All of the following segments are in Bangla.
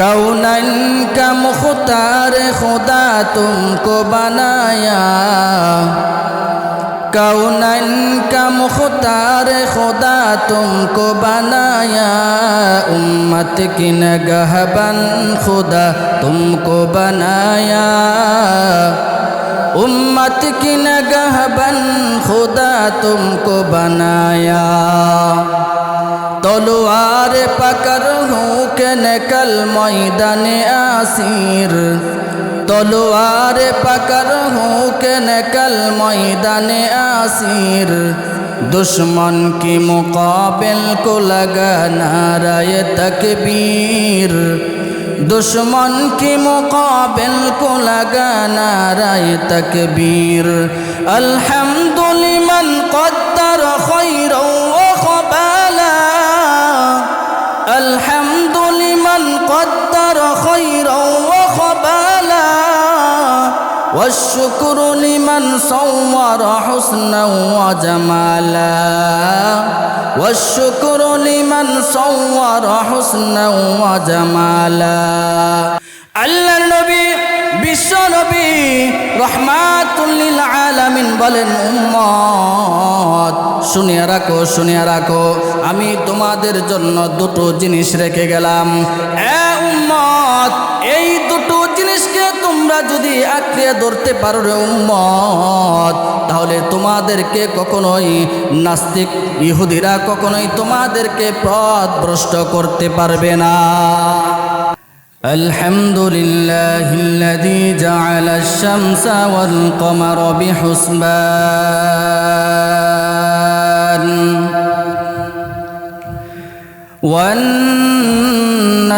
कौनन का मुख्तार खुदा तुमको बनाया कौनन का मुख्तार खुदा तुमको बनाया उम्मत की नगहबन खुदा तुमको बनाया उम्मत की नगहबन खुदा तुमको बनाया तलवार पकड़ हूँ কেনে কাল ময়দানে আসির। তলোয়ার পাকার হুকেন কাল ময়দানে আসির। দুশ্মন কি মুকাবিল কো লগা নারায় তকবীর? দুশ্মন কি মুকাবিল কো লগা নারায় তকবীর? আলহামদুলিমান কদ্দার খৈর ও খবালা। আলহাম والشكر لمن صور حسنا وجمالا والشكر لمن صور حسنا وجمالا আল্লাহর নবী বিশ্ব নবী রহমাতুল্লিল আলামিন বলেন উম্মত শুনিয়া রাখো শুনিয়া রাখো আমি তোমাদের জন্য দুটো জিনিস রেখে গেলাম এ উম্মত এই দুটো জিনিসকে তোমরা যদি আঁকড়ে ধরতে পারো রে উম্মত তাহলে তোমাদেরকে কখনোই নাস্তিক ইহুদিরা কখনোই তোমাদেরকে পথ ভ্রষ্ট করতে পারবে না الحمد لله الذي جعل الشمس والقمر بحسبان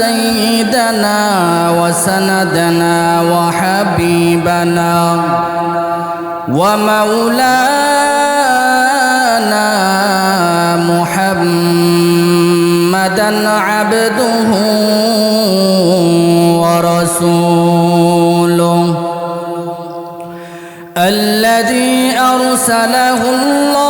سيدنا وسندنا وحبيبنا ومولانا محمدا عبده ورسوله الذي أرسله الله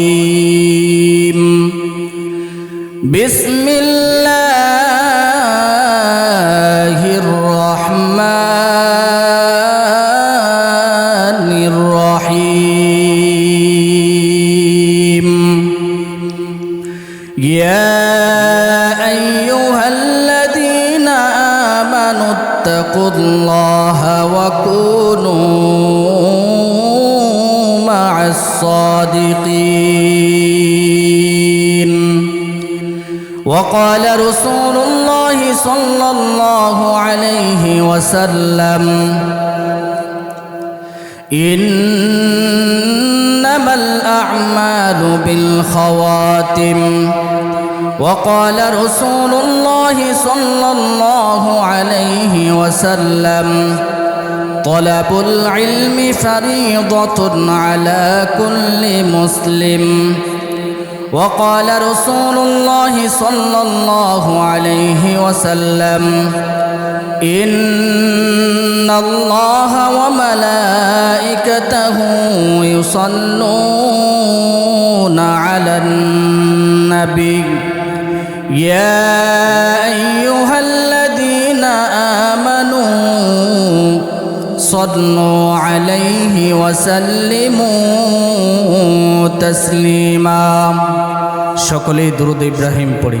الرجيم بسم الله وسلم. إنما الأعمال بالخواتم. وقال رسول الله صلى الله عليه وسلم طلب العلم فريضة على كل مسلم. وقال رسول الله صلى الله عليه وسلم إن الله وملائكته يصلون على النبي يا أيها الذين آمنوا صلوا عليه وسلموا تسليما شكلي درود إبراهيم পড়ি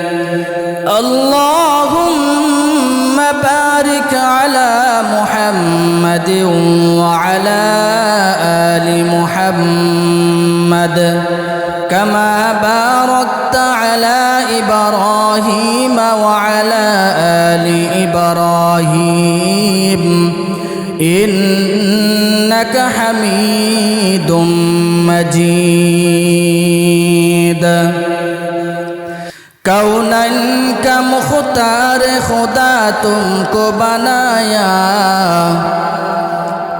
محمد وعلى آل محمد كما باركت على إبراهيم وعلى آل إبراهيم. إنك حميد مجيد. كونا كمختار مختار خدا تم کو بنایا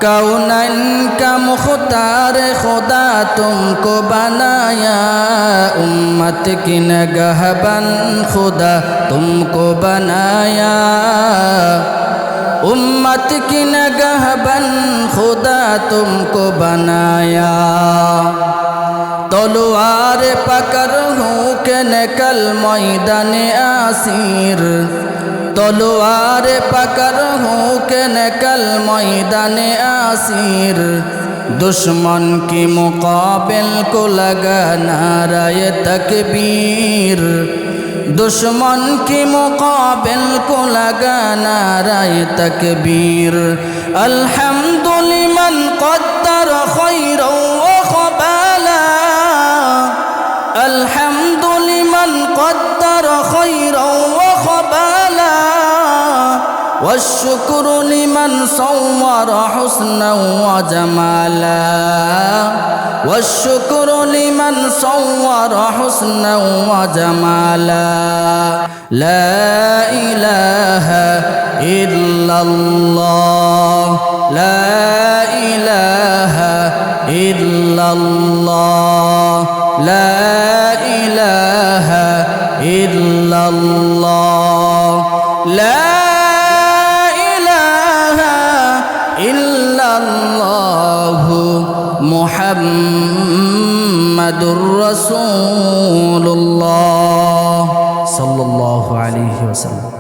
कौनन का मुख्तार खुदा तुमको बनाया उम्मत की नगहबन खुदा तुमको बनाया उम्मत की नगहबन खुदा तुमको बनाया तलवार पकड़ हूँ के निकल मैदान आसिर তলোয়ার পাকার হোকে নকল ময়দানে আসির। দুশ্মন কি মুকাবিল কো লগা নারায় তকবীর? দুশ্মন কি মুকাবিল কো লগা নারায় তকবীর? আলহামদুলিমান কদ্দার খৈর ও খবালা। আলহাম والشكر لمن صور حسنا وجمالا. والشكر لمن صور حسنا وجمالا. لا إله إلا الله. لا إله إلا الله. لا إله إلا الله. মুহাম্মাদুর রাসূলুল্লাহ সাল্লাল্লাহু আলাইহি ওয়াসাল্লাম।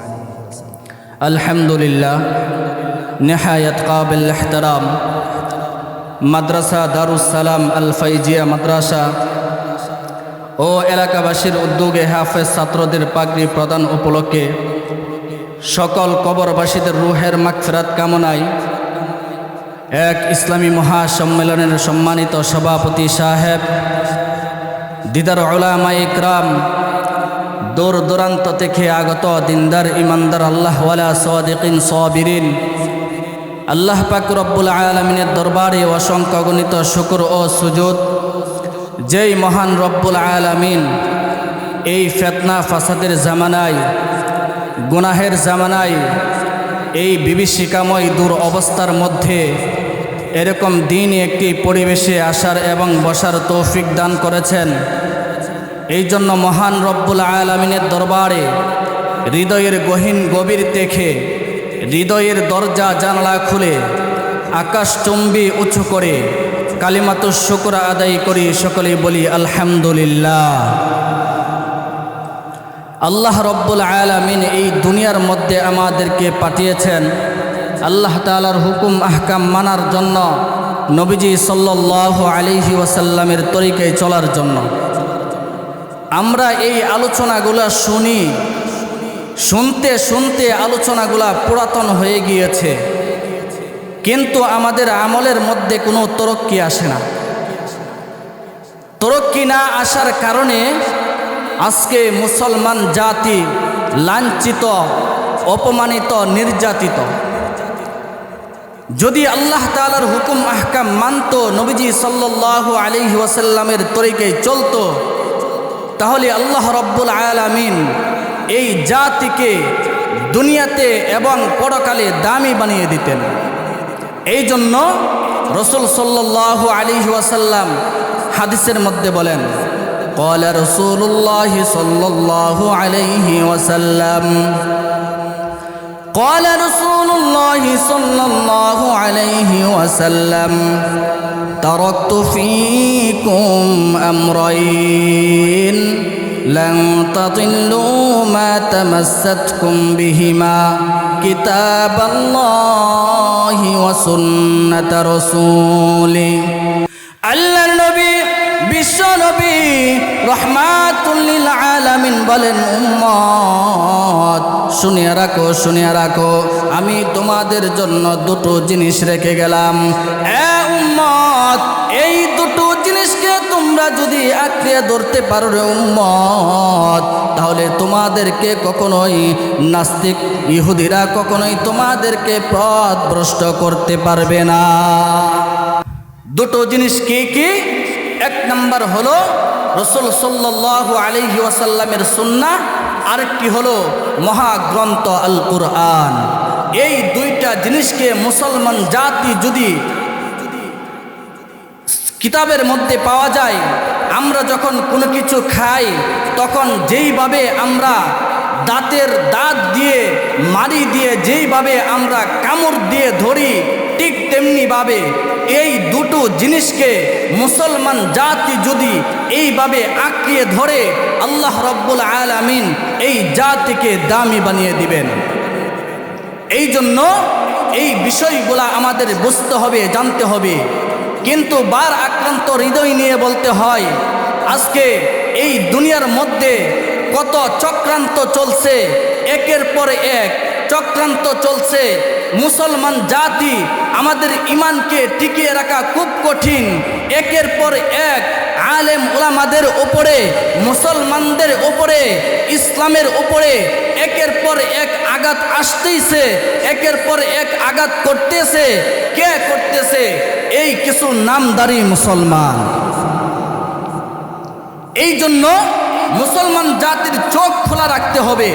আলহামদুলিল্লাহ, নিহায়াত কাবিল ইহতিরাম, মাদ্রাসা দারুস সালাম আল ফাইজিয়া মাদ্রাসা ও এলাকাবাসীর উদ্যোগে হাফেজ ছাত্রদের পাগড়ি প্রদান উপলক্ষে সকল কবরবাসীদের রুহের মাগফিরাত কামনায় এক ইসলামী মহাসম্মেলনের সম্মানিত সভাপতি সাহেব, দিদার ওলামা ইকরাম, দূর দূরান্ত থেকে আগত দিনদার ইমানদার আল্লাহওয়ালা সদিকিন সবিরিন। আল্লাহ পাক রব্বুল আলমিনের দরবারে অসংখ্য গণিত শুকুর ও সুযোগ যেই মহান রব্বুল আলমিন এই ফেতনা ফাসাদের জামানায়, গুনাহের জামানায় এই বিভীষিকাময় দূর অবস্থার মধ্যে এরকম দিন একটি পরিবেশে আসার এবং বসার তৌফিক দান করেছেন। এই জন্য মহান রব্বুল আলমিনের দরবারে হৃদয়ের গহীন গভীর দেখে হৃদয়ের দরজা জানলা খুলে আকাশ আকাশচুম্বী উঁচু করে কালিমাত শুক্র আদায় করি সকলেই বলি আলহামদুলিল্লাহ। আল্লাহ রব্বুল আলামিন এই দুনিয়ার মধ্যে আমাদেরকে পাঠিয়েছেন। আল্লাহ তালার হুকুম আহকাম মানার জন্য নবীজি সাল্লাহ আলিহি ওয়াসাল্লামের তরিকায় চলার জন্য। আমরা এই আলোচনাগুলো শুনি, শুনতে শুনতে আলোচনাগুলা পুরাতন হয়ে গিয়েছে। কিন্তু আমাদের আমলের মধ্যে কোনো তরক্কি আসে না। তরক্কি না আসার কারণে আজকে মুসলমান জাতি লাঞ্ছিত, অপমানিত, নির্যাতিত। যদি আল্লাহ তালার হুকুম আহকাম মানত নবীজি সাল্লাল্লাহু আলাইহি ওয়াসাল্লামের তরিকে চলতো তাহলে আল্লাহ রব্বুল আলামিন এই জাতিকে দুনিয়াতে এবং পরকালে দামি বানিয়ে দিতেন এই জন্য রসুল সাল্লাল্লাহু আলাইহি ওয়াসাল্লাম হাদিসের মধ্যে বলেন قال رسول الله صلى الله عليه وسلم قال رسول الله صلى الله عليه وسلم تركت فيكم أمرين لن تضلوا ما تمسكم بهما كتاب الله وسنة رسوله আল্লাহ নবী বিশ্ব নবী রহমাতুল্লিল আলামিন বলেন উম্মত শুনিয়া রাখো শুনিয়া রাখো। আমি তোমাদের জন্য দুটো জিনিস রেখে গেলাম। উম্মত, এই দুটো জিনিসকে তোমরা যদি আঁকড়ে ধরতে পারো রে উম্মত, তাহলে তোমাদেরকে কখনোই নাস্তিক ইহুদিরা কখনোই তোমাদেরকে পথ ভ্রষ্ট করতে পারবে না। দুটো জিনিস কি কি? এক নাম্বার হলো রসুল সাল্লাল্লাহু আলাইহি ওয়াসাল্লামের সুন্নাহ আরেকটি হলো মহাগ্রন্থ আল কুরআন এই দুইটা জিনিসকে মুসলমান জাতি যদি কিতাবের মধ্যে পাওয়া যায়, আমরা যখন কোনো কিছু খাই, তখন যেইভাবে আমরা দাঁতের দাঁত দিয়ে মারি দিয়ে যেইভাবে আমরা কামড় দিয়ে ধরি, ঠিক তেমনিভাবে এই দুটো জিনিসকে মুসলমান জাতি যদি এইভাবে আঁকড়িয়ে ধরে আল্লাহ রব্বুল আলামিন এই জাতিকে দামি বানিয়ে দিবেন। এই জন্য এই বিষয়গুলা আমাদের বুঝতে হবে, জানতে হবে। কিন্তু বার আক্রান্ত হৃদয় নিয়ে বলতে হয়, আজকে এই দুনিয়ার মধ্যে কত চক্রান্ত চলছে, একের পর এক চক্রান্ত চলছে। মুসলমান জাতি আমাদের ইমানকে টিকিয়ে রাখা খুব কঠিন, একের পর এক আলেম ওলামাদের ওপরে মুসলমানদের ওপরে ইসলামের ওপরে একের পর এক আঘাত আসতেইছে, একের পর এক আঘাত করতেছে। কে করতেছে? এই কিছু নামদারি মুসলমান। এই জন্য মুসলমান জাতির চোখ খোলা রাখতে হবে।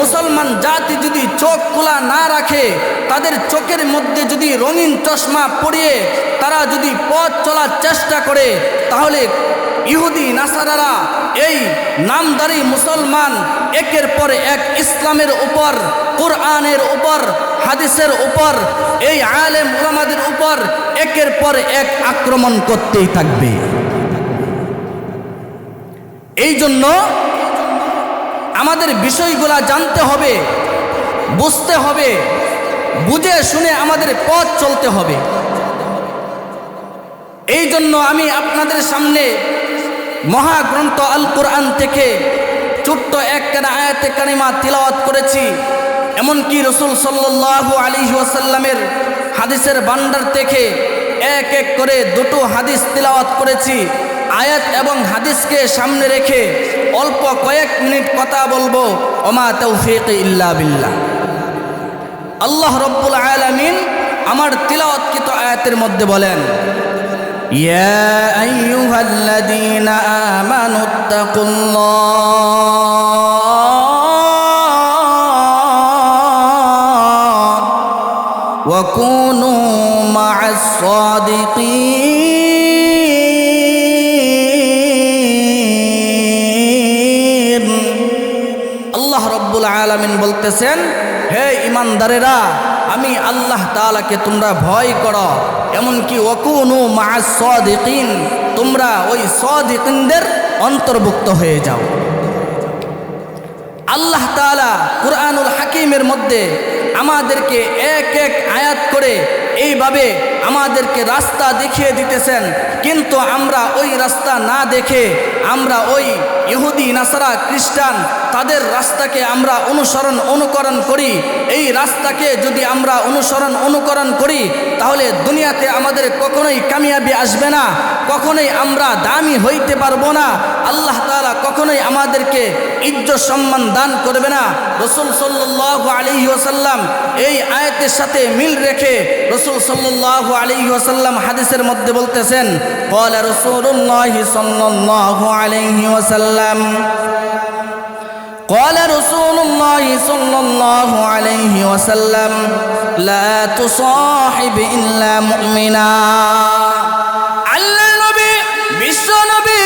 মুসলমান জাতি যদি চোখ খোলা না রাখে, তাদের চোখের মধ্যে যদি রঙিন চশমা পরিয়ে তারা যদি পথ চলার চেষ্টা করে, তাহলে ইহুদি নাসারারা এই নামদারি মুসলমান একের পর এক ইসলামের উপর, কোরআনের উপর, হাদিসের উপর, এই আলেম ওলামাদের উপর একের পর এক আক্রমণ করতেই থাকবে। এই জন্য আমাদের বিষয়গুলা জানতে হবে, বুঝতে হবে, বুঝে শুনে আমাদের পথ চলতে হবে। এই জন্য আমি আপনাদের সামনে মহাগ্রন্থ আল কোরআন থেকে ছোট্ট এক কেনা আয়াতে কানিমা তিলাওয়াত করেছি। এমনকি রসুল সাল্লাল্লাহু আলী ওয়াসাল্লামের হাদিসের বান্ডার থেকে এক এক করে দুটো হাদিস তিলাওয়াত করেছি। আয়াত এবং হাদিসকে সামনে রেখে অল্প কয়েক মিনিট কথা বলব। অমা তৌফিক ইল্লা বিল্লা আল্লাহ রব্বুল আলামিন আমার তিলাওয়াতকৃত আয়াতের মধ্যে বলেন, ইয়া الصادقين আল্লাহ রব্বুল আলামিন বলতেছেন হে ইমানদারেরা আমি আল্লাহ তাআলাকে তোমরা ভয় করো এমনকি ওকুনু মা সদিকিন তোমরা ওই সদিকিনদের অন্তর্ভুক্ত হয়ে যাও আল্লাহ তাআলা কুরআনুল হাকিমের মধ্যে আমাদেরকে এক এক আয়াত করে এইভাবে আমাদেরকে রাস্তা দেখিয়ে দিতেছেন। কিন্তু আমরা ওই রাস্তা না দেখে আমরা ওই ইহুদি, নাসারা, খ্রিস্টান তাদের রাস্তাকে আমরা অনুসরণ অনুকরণ করি এই রাস্তাকে যদি আমরা অনুসরণ অনুকরণ করি তাহলে দুনিয়াতে আমাদের কখনোই কামিয়াবি আসবে না কখনোই আমরা দামি হইতে পারবো না আল্লাহ তাআলা কখনোই আমাদেরকে ইজ্জত সম্মান দান করবে না রসুল সাল্লাহ আলী ওসাল্লাম এই আয়াতের সাথে মিল রেখে রসুল সাল্লাহ আলী ওসাল্লাম হাদিসের মধ্যে বলতেছেন قال رسول الله صلى الله عليه وسلم قال رسول الله صلى الله عليه وسلم لا تصاحب إلا مؤمنا আল্লাহ নবী বিশ্ব নবী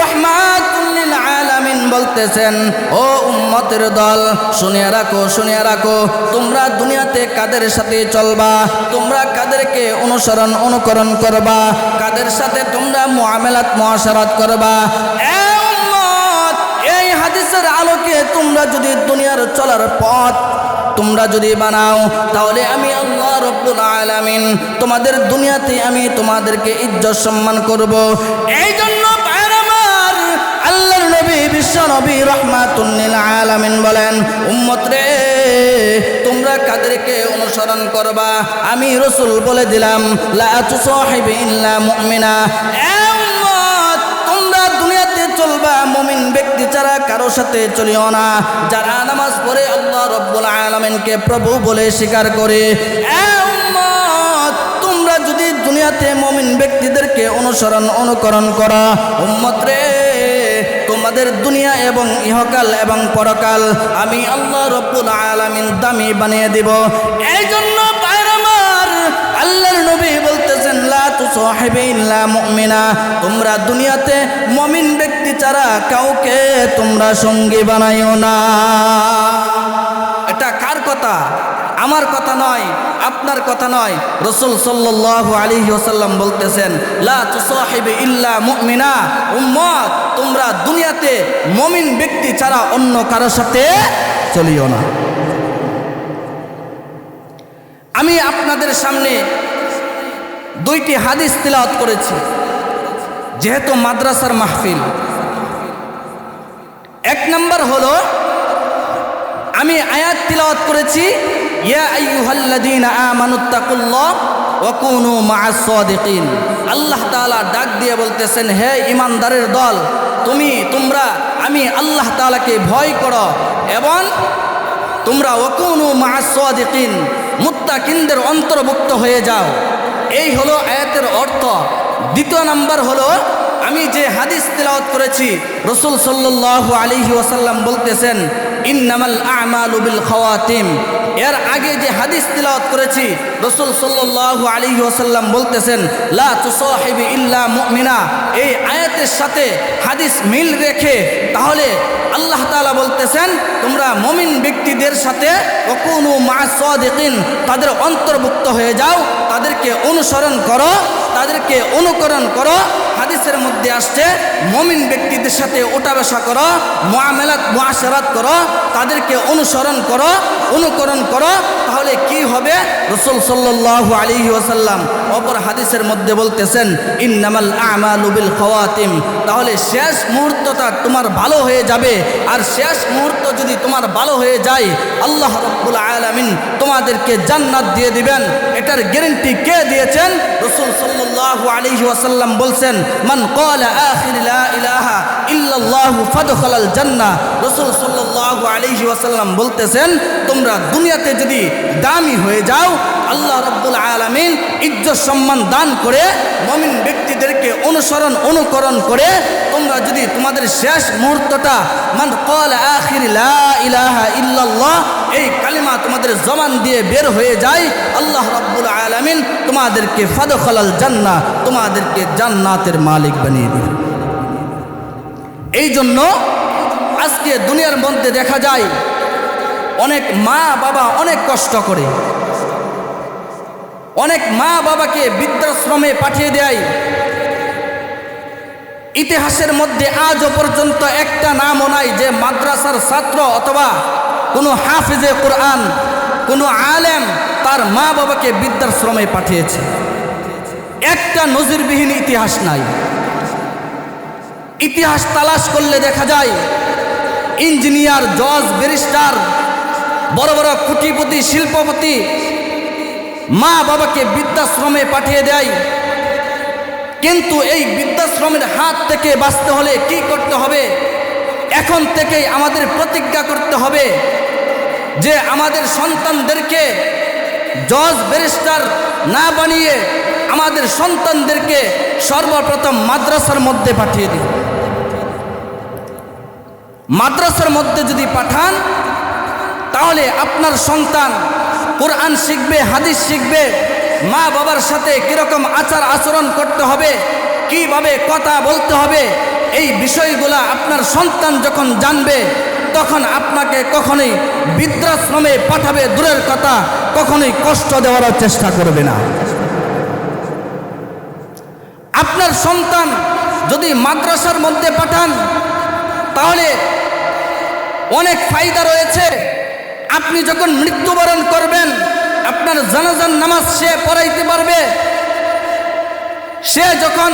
রহমাতুল্লিল আলামিন বলতেছেন ও উম্মতের দল শুনে রাখো শুনে রাখো তোমরা দুনিয়াতে কাদের সাথে চলবা তোমরা কাদেরকে অনুসরণ অনুকরণ করবা কাদের সাথে তোমরা মুআমালাত মুআশারাত করবা তোমরা যদি দুনিয়ার চলার পথ তোমরা যদি বানাও, তাহলে আমি আল্লাহ রব্বুল আলামিন তোমাদের দুনিয়াতে আমি তোমাদেরকে ইজ্জত সম্মান করব। এই জন্য আল্লাহর নবী, বিশ্ব নবী রহমাতুল্লিল আলামিন বলেন, উম্মত রে, তোমরা কাদেরকে অনুসরণ করবা? আমি রসুল বলে দিলাম, লা তুসাহিবি ইল্লা মুমিনা। কারও সাথে চলিও না। যারা নামাজ পড়ে আল্লাহ রব্বুল আলামিনকে প্রভু বলে স্বীকার করে তোমরা যদি দুনিয়াতে মমিন ব্যক্তিদেরকে অনুসরণ, অনুকরণ করা, উম্মত রে, তোমাদের দুনিয়া এবং ইহকাল এবং পরকাল আমি আল্লাহ রব্বুল আলামিন দামি বানিয়ে দিব। এই জন্য তোমরা দুনিয়াতে মমিন ব্যক্তি ছাড়া কাউকে তোমরা সঙ্গী বানাইও না। এটা কার কথা? আমার কথা নয়, আপনার কথা নয়। রসুল সাল্লাল্লাহু আলাইহি ওসাল্লাম বলতেছেন ইল্লা মুমিনা। উম্মত, তোমরা দুনিয়াতে মমিন ব্যক্তি ছাড়া অন্য কারোর সাথে চলিও না। আমি আপনাদের সামনে দুইটি হাদিস তিলাওয়াত করেছি, যেহেতু মাদ্রাসার মাহফিল। এক নম্বর হলো, আমি আয়াত তিলাওয়াত করেছি আল্লাহ তাআলা ডাক দিয়ে বলতেছেন, হে ইমানদারের দল, তুমি, তোমরা, আমি আল্লাহ তাআলাকে ভয় করো এবং তোমরা ওয়াকুনু মা'আস সাদিকিন, মুত্তাকিনদের অন্তর্ভুক্ত হয়ে যাও। এই হলো আয়াতের অর্থ। দ্বিতীয় নাম্বার হলো, আমি যে হাদিস তেলাওয়াত করেছি, রসুল সাল্লু আলিহি ওয়াসাল্লাম বলতেছেন ইন্নামাল আমালু বিল খাওয়াতিম। এর আগে যে হাদিস তিলাওয়াত করেছি, রসুল সাল্লাল্লাহু আলাইহি ওয়াসাল্লাম বলতেছেন, লা তুসাহিবি ইল্লা মুমিনা। এই আয়াতের সাথে হাদিস মিল রেখে তাহলে আল্লাহ তাআলা বলতেছেন, তোমরা মমিন ব্যক্তিদের সাথে ওকুনু মা সাদিকিন, তাদের অন্তর্ভুক্ত হয়ে যাও, তাদেরকে অনুসরণ করো, তাদেরকে অনুকরণ করো। হাদিসের মধ্যে আসছে, মমিন ব্যক্তিদের সাথে ওটা বসা করো মোয়ামেলাত মোয়াশারাত করো তাদেরকে অনুসরণ করো, অনুকরণ করো, তাহলে কি হবে? রসুল সাল্লাল্লাহু আলাইহি ওয়াসাল্লাম অপর হাদিসের মধ্যে বলতেছেন, ইন্নামাল আমালু বিল খাওয়াতিম। তাহলে শেষ মুহূর্তটা তোমার ভালো হয়ে যাবে। আর শেষ মুহূর্ত যদি তোমার ভালো হয়ে যায়, আল্লাহ রব্বুল আলামিন তোমাদেরকে জান্নাত দিয়ে দিবেন। এটার গ্যারেন্টি কে দিয়েছেন? রসুল সাল্লাল্লাহু আলাইহি ওয়াসাল্লাম বলছেন, মান ক্বালা আখির লা ইলাহা ইল্লাল্লাহু ফাদখালাল জান্নাহ। রসুল সাল্লাল্লাহু আলাইহি ওয়াসাল্লাম বলতেছেন, তোমরা দুনিয়াতে যদি দামি হয়ে যাও, আল্লাহ রব্বুল আলামিন ইজ্জত সম্মান দান করে, মমিন ব্যক্তিদেরকে অনুসরণ, অনুকরণ করে, তোমরা যদি তোমাদের শেষ মুহূর্তটা, মান কল আখির ইলাহা ইল্লাল্লাহ, এই কালিমা তোমাদের জবান দিয়ে বের হয়ে যায়, আল্লাহ রব্বুল আলামিন তোমাদেরকে ফাদখালাল জান্নাহ তোমাদেরকে জান্নাতের মালিক বানিয়ে দিবে। এই জন্য আজকে দুনিয়ার মধ্যে দেখা যায়, অনেক মা বাবা অনেক কষ্ট করে। অনেক মা বাবাকে বৃদ্ধাশ্রমে পাঠিয়ে দেয়। ইতিহাসের মধ্যে আজও পর্যন্ত একটা নামও নাই যে মাদ্রাসার ছাত্র অথবা কোনো হাফিজে কোরআন, কোনো আলেম তার মা বাবাকে বৃদ্ধাশ্রমে পাঠিয়েছে। একটা নজিরবিহীন ইতিহাস নাই। ইতিহাস তালাশ করলে দেখা যায় ইঞ্জিনিয়ার, জজ, ব্যারিস্টার, বড় বড় কুটিপতি, শিল্পপতি, মা বাবাকে বৃদ্ধাশ্রমে পাঠিয়ে দেয়। কিন্তু এই বৃদ্ধাশ্রমের হাত থেকে বাঁচতে হলে কি করতে হবে? এখন থেকেই আমাদের প্রতিজ্ঞা করতে হবে যে আমাদের সন্তানদেরকে জজ, ব্যারিস্টার না বানিয়ে আমাদের সন্তানদেরকে সর্বপ্রথম মাদ্রাসার মধ্যে পাঠিয়ে দিই মাদ্রাসার মধ্যে যদি পাঠান, তাহলে আপনার সন্তান কোরআন শিখবে, হাদিস শিখবে, মা বাবার সাথে কীরকম আচার আচরণ করতে হবে, কীভাবে কথা বলতে হবে, এই বিষয়গুলা আপনার সন্তান যখন জানবে, তখন আপনাকে কখনোই বৃদ্ধাশ্রমে পাঠাবে দূরের কথা, কখনোই কষ্ট দেওয়ার চেষ্টা করবে না। আপনার সন্তান যদি মাদ্রাসার মধ্যে পাঠান তাহলে অনেক ফায়দা রয়েছে। আপনি যখন মৃত্যুবরণ করবেন, আপনার জানাজান নামাজ সে পড়াইতে পারবে। সে যখন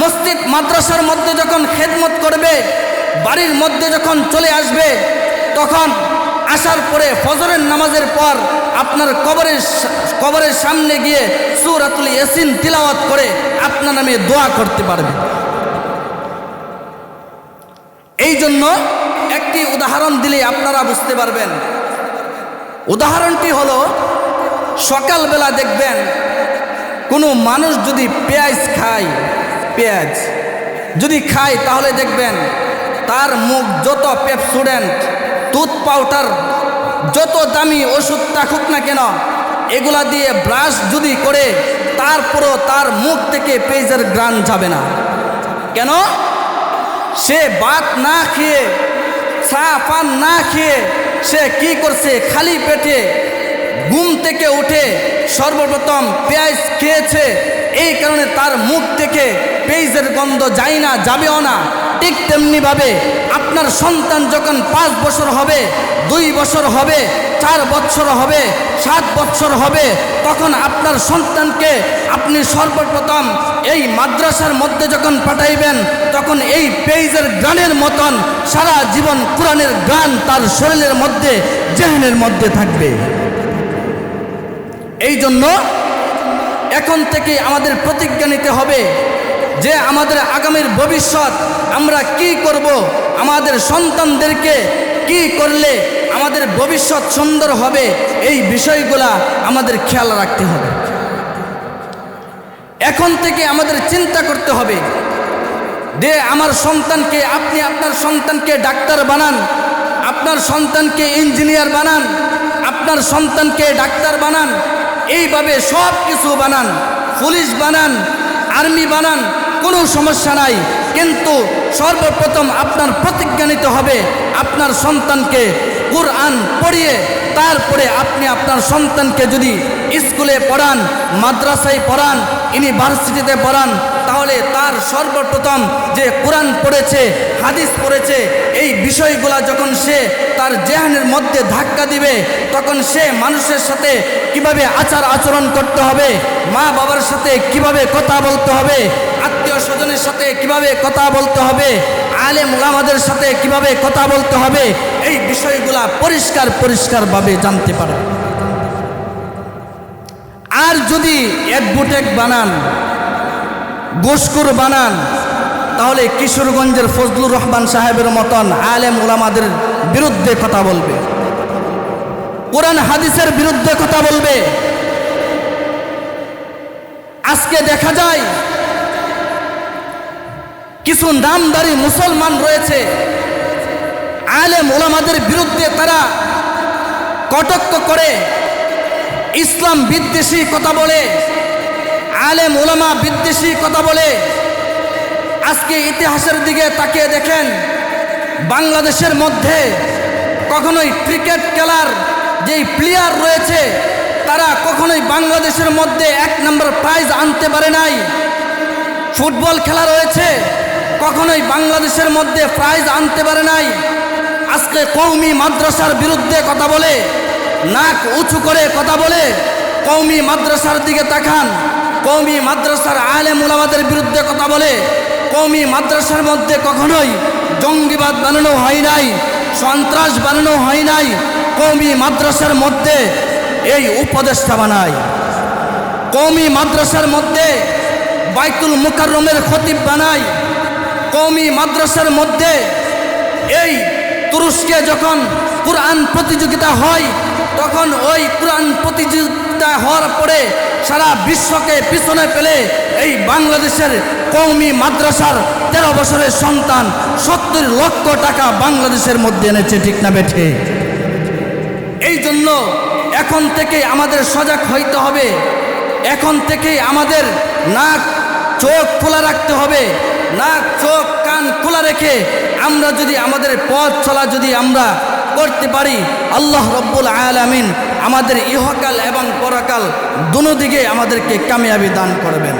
মসজিদ, মাদ্রাসার মধ্যে যখন খেদমত করবে, বাড়ির মধ্যে যখন চলে আসবে, তখন আসার পরে ফজরের নামাজের পর আপনার কবরের কবরের সামনে গিয়ে সুরাতুল ইয়াসিন তিলাওয়াত করে আপনার নামে দোয়া করতে পারবে। এই জন্য একটি উদাহরণ দিলে আপনারা বুঝতে পারবেন। উদাহরণটি হলো, সকালবেলা দেখবেন কোনো মানুষ যদি পেঁয়াজ খায়, পেঁয়াজ যদি খায় তাহলে দেখবেন তার মুখ যত পেপসুডেন্ট টুথ পাউডার যত দামি ওষুধ থাকুক না কেন, এগুলা দিয়ে ব্রাশ যদি করে, তারপরও তার মুখ থেকে পেঁয়াজের গ্রান যাবে না। কেন? সে ভাত না খেয়ে, চা পান না খেয়ে সে কি করছে? খালি পেটে ঘুম থেকে উঠে সর্বপ্রথম পেঁয়াজ খেয়েছে। এই কারণে তার মুখ থেকে পেঁয়াজের গন্ধ যায় না, যাবেও না। ঠিক তেমনিভাবে আপনার সন্তান যখন পাঁচ বছর হবে, দুই বছর হবে, চার বছর হবে, সাত বছর হবে, তখন আপনার সন্তানকে আপনি সর্বপ্রথম এই মাদ্রাসার মধ্যে যখন পাঠাইবেন, তখন এই পেজের গানের মতন সারা জীবন কোরআনের গান তার শরীরের মধ্যে, জেহেনের মধ্যে থাকবে। এই জন্য এখন থেকে আমাদের প্রতিজ্ঞা নিতে হবে যে আমাদের আগামীর ভবিষ্যৎ আমরা কি করব, আমাদের সন্তানদেরকে কি করলে আমাদের ভবিষ্যৎ সুন্দর হবে, এই বিষয়গুলা আমাদের খেয়াল রাখতে হবে। এখন থেকে আমাদের চিন্তা করতে হবে যে আমার সন্তানকে, আপনি আপনার সন্তানকে ডাক্তার বানান, আপনার সন্তানকে ইঞ্জিনিয়ার বানান, আপনার সন্তানকে ডাক্তার বানান, এইভাবে সব কিছু বানান, পুলিশ বানান, আর্মি বানান কোনো সমস্যা নাই, কিন্তু সর্বপ্রথম আপনার প্রতিজ্ঞা নিতে হবে আপনার সন্তানকে কোরআন পড়িয়ে তারপরে আপনি আপনার সন্তানকে যদি স্কুলে পড়ান, মাদ্রাসায় পড়ান, ইউনিভার্সিটিতে পড়ান তাহলে তার সর্বপ্রথম যে কোরআন পড়েছে, হাদিস পড়েছে, এই বিষয়গুলা যখন সে তার জেহানের মধ্যে ধাক্কা দিবে, তখন সে মানুষের সাথে কীভাবে আচার আচরণ করতে হবে, মা বাবার সাথে কীভাবে কথা বলতে হবে, আত্মীয় স্বজনের সাথে কীভাবে কথা বলতে হবে, আলেম ওলামাদের সাথে কীভাবে কথা বলতে হবে, এই বিষয়গুলা পরিষ্কার পরিষ্কারভাবে জানতে পারে। আর যদি অ্যাডভোটেক বানান গোসকুর বানান, তাহলে কিশোরগঞ্জের ফজলুর রহমান সাহেবের মতন আলেম ওলামাদের বিরুদ্ধে কথা বলবে। কোরআন হাদিসের বিরুদ্ধে কথা বলবে। আজকে দেখা যায়, কিছু নামদারি মুসলমান রয়েছে, আলেম ওলামাদের বিরুদ্ধে তারা কটক্ষ করে, ইসলাম বিদ্বেষী কথা বলে। আলেম ওলামা বিদ্বেষী কথা বলে আজকে ইতিহাসের দিকে তাকিয়ে দেখেন, বাংলাদেশের মধ্যে কখনোই ক্রিকেট খেলার যেই প্লেয়ার রয়েছে, তারা কখনোই বাংলাদেশের মধ্যে এক নম্বর প্রাইজ আনতে পারে নাই। ফুটবল খেলা রয়েছে, কখনোই বাংলাদেশের মধ্যে প্রাইজ আনতে পারে নাই। আজকে কৌমি মাদ্রাসার বিরুদ্ধে কথা বলে, নাক উঁচু করে কথা বলে কৌমি মাদ্রাসার দিকে তাকান। কৌমি মাদ্রাসার আলেম উলামাদের বিরুদ্ধে কথা বলে কৌমি মাদ্রাসার মধ্যে কখনোই জঙ্গিবাদ বানানো হয় নাই, সন্ত্রাস বানানো হয় নাই কৌমি মাদ্রাসার মধ্যে এই উপদেষ্টা বানায়। কৌমি মাদ্রাসার মধ্যে বাইতুল মুকাররমের খতিব বানায়। কৌমি মাদ্রাসার মধ্যে এই তুরস্কে যখন কোরআন প্রতিযোগিতা হয়, তখন ওই কোরআন প্রতিযোগিতা হওয়ার পরে সারা বিশ্বকে পিছনে ফেলে এই বাংলাদেশের কৌমি মাদ্রাসার তেরো বছরের সন্তান সত্তর লক্ষ টাকা বাংলাদেশের মধ্যে এনেছে, ঠিক না বেঠে? এই জন্য এখন থেকে আমাদের সজাগ হইতে হবে। এখন থেকে আমাদের নাক, চোখ খোলা রাখতে হবে। নাক, চোখ, কান খোলা রেখে আমরা যদি আমাদের পথ চলা যদি আমরা করতে পারি, আল্লাহ রব্বুল আলামিন আমাদের ইহকাল এবং পরকাল দুনো দিকে আমাদেরকে কামিয়াবি দান করবেন।